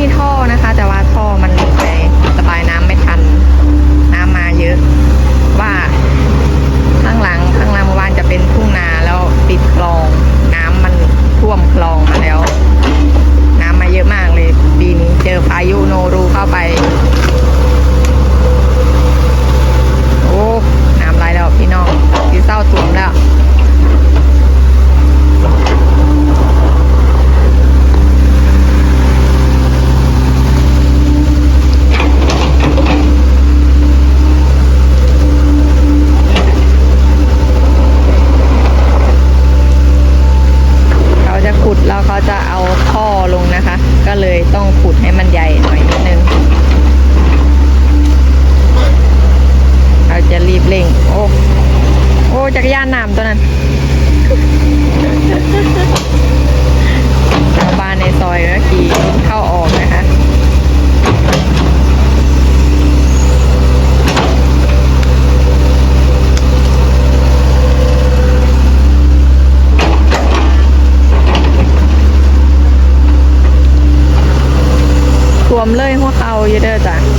มีท่อนะคะานนาำตัวนั้นชาวบ้านในซอยเมื่อกี้เข้าออกนะคะรวมเลยหัวเขาเยอะเด้อจ้ะ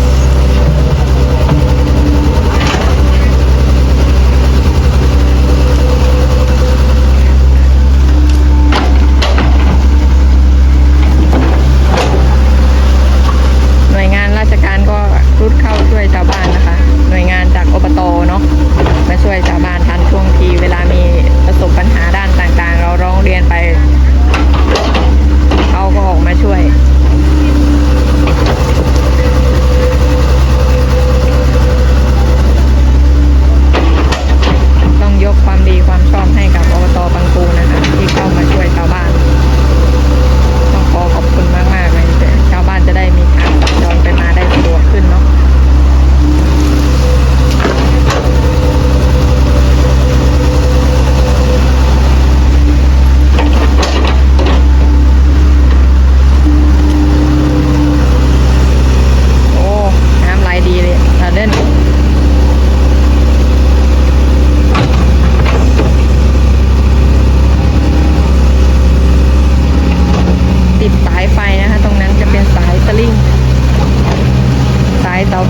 Tàu.